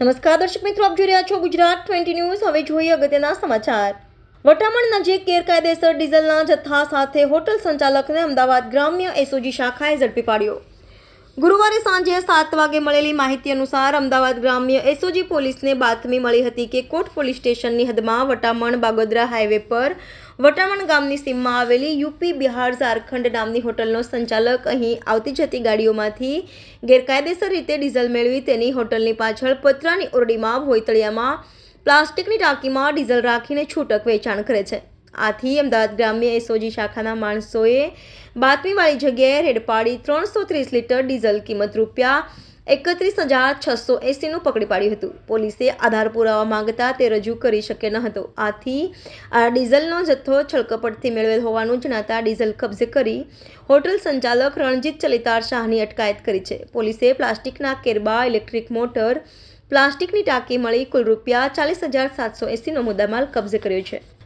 નમસ્કાર દર્શક મિત્રો, આપ જોઈ રહ્યા છો ગુજરાત ટ્વેન્ટી ન્યૂઝ. હવે જોઈએ અગત્યના સમાચાર. વટામણ નજીક ગેરકાયદેસર ડીઝલના જથ્થા સાથે હોટલ સંચાલકને અમદાવાદ ગ્રામ્ય એસઓજી શાખાએ ઝડપી પાડ્યો. ગુરુવારે સાંજે સાત વાગે મળેલી માહિતી અનુસાર અમદાવાદ ગ્રામ્ય એસઓજી પોલીસને બાતમી મળી હતી કે કોટ પોલીસ સ્ટેશનની હદમાં વટામણ બાગોદરા હાઈવે પર વટામણ ગામની સીમમાં આવેલી યુપી બિહાર ઝારખંડ નામની હોટલનો સંચાલક અહીં આવતી જતી ગાડીઓમાંથી ગેરકાયદેસર રીતે ડીઝલ મેળવી તેની હોટલની પાછળ પતરાની ઓરડીમાં ભોયતળિયામાં પ્લાસ્ટિકની ટાંકીમાં ડીઝલ રાખીને છૂટક વેચાણ કરે છે. આથી અમદાવાદ ગ્રામ્ય એસઓજી શાખાના માણસોએ બાતમીવાળી જગ્યાએ રેડ પાડી ત્રણસો ત્રીસ લીટર ડીઝલ કિંમત રૂપિયા એકત્રીસ હજાર છસો એંસીનું પકડી પાડ્યું હતું. પોલીસે આધાર પુરાવા માંગતા તે રજૂ કરી શકે ન હતો. આથી આ ડીઝલનો જથ્થો છળકપટથી મેળવેલ હોવાનું જણાતા ડીઝલ કબજે કરી હોટલ સંચાલક રણજીત ચલિતાર શાહની અટકાયત કરી છે. પોલીસે પ્લાસ્ટિકના કેરબા, ઇલેક્ટ્રિક મોટર, પ્લાસ્ટિકની ટાંકી મળી કુલ રૂપિયા ચાલીસ હજાર સાતસો એંસીનો મુદ્દામાલ કબજે કર્યો છે.